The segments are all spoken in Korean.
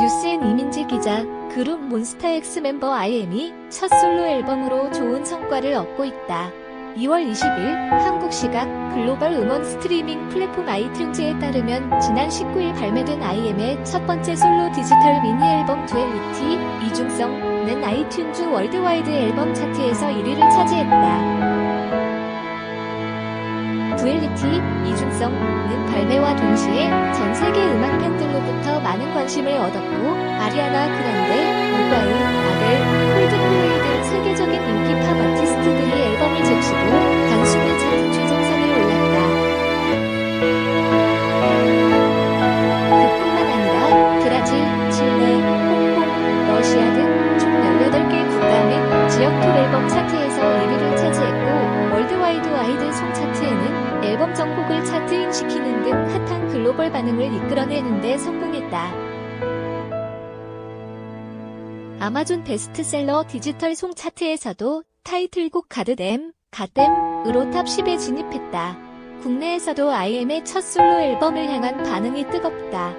뉴스엔 이민지 기자, 그룹 몬스타엑스 멤버 IM이 첫 솔로 앨범으로 좋은 성과를 얻고 있다. 2월 20일 한국 시각 글로벌 음원 스트리밍 플랫폼 아이튠즈에 따르면 지난 19일 발매된 IM의 첫 번째 솔로 디지털 미니 앨범 두엘리티 이중성는 아이튠즈 월드와이드 앨범 차트에서 1위를 차지했다. 두엘리티 이중성은 발매와 동시에 전 세계 음악 팬들로부터 많은 관심을 얻었고 아리아나 그란데, 오바이, 아델, 콜드플레이 등 세계적인 인기 팝 아티스트들이 앨범을 제치고 단숨에 차트 최정상에 올랐다. 그뿐만 아니라 브라질, 칠레, 홍콩, 러시아 등 총 18개 국가 및 지역 톱 앨범 차트 전곡을 차트인시키는 등 핫한 글로벌 반응을 이끌어내는 데 성공했다. 아마존 베스트셀러 디지털 송 차트에서도 타이틀곡 가드댐, 가댐으로 탑 10에 진입했다. 국내에서도 IM의 첫 솔로 앨범을 향한 반응이 뜨겁다.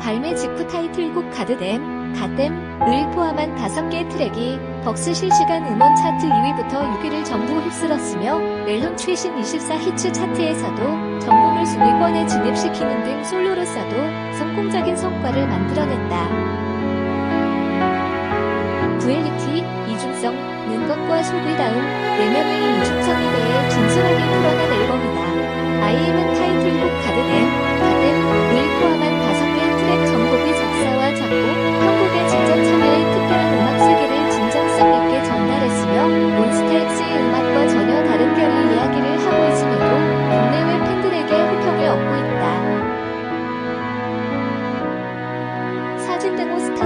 발매 직후 타이틀곡 가드댐, 가댐을 포함한 5개의 트랙이 벅스 실시간 음원 차트 2위부터 6위를 전부 휩쓸었으며 멜론 최신 24 히츠 차트에서도 전국을 순위권에 진입시키는 등 솔로로서도 성공적인 성과를 만들어냈다. 두엘리티, 이중성 는 것과 속의 다음 4명의 이중성에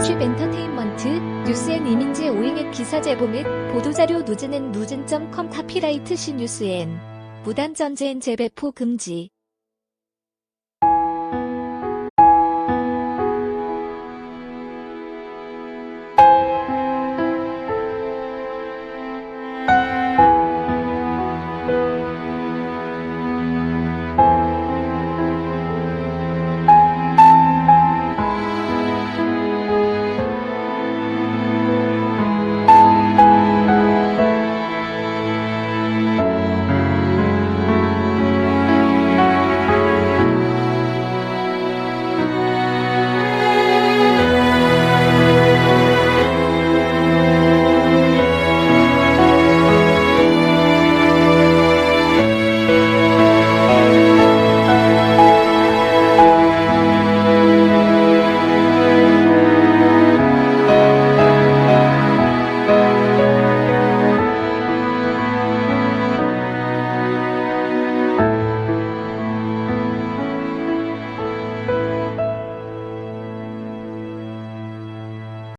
쉽 엔터테인먼트, 뉴스엔 이민지 오잉의 기사 제보 및 보도자료 누즈는 누진.com 카피라이트 시 뉴스엔 무단 전제엔 재배포 금지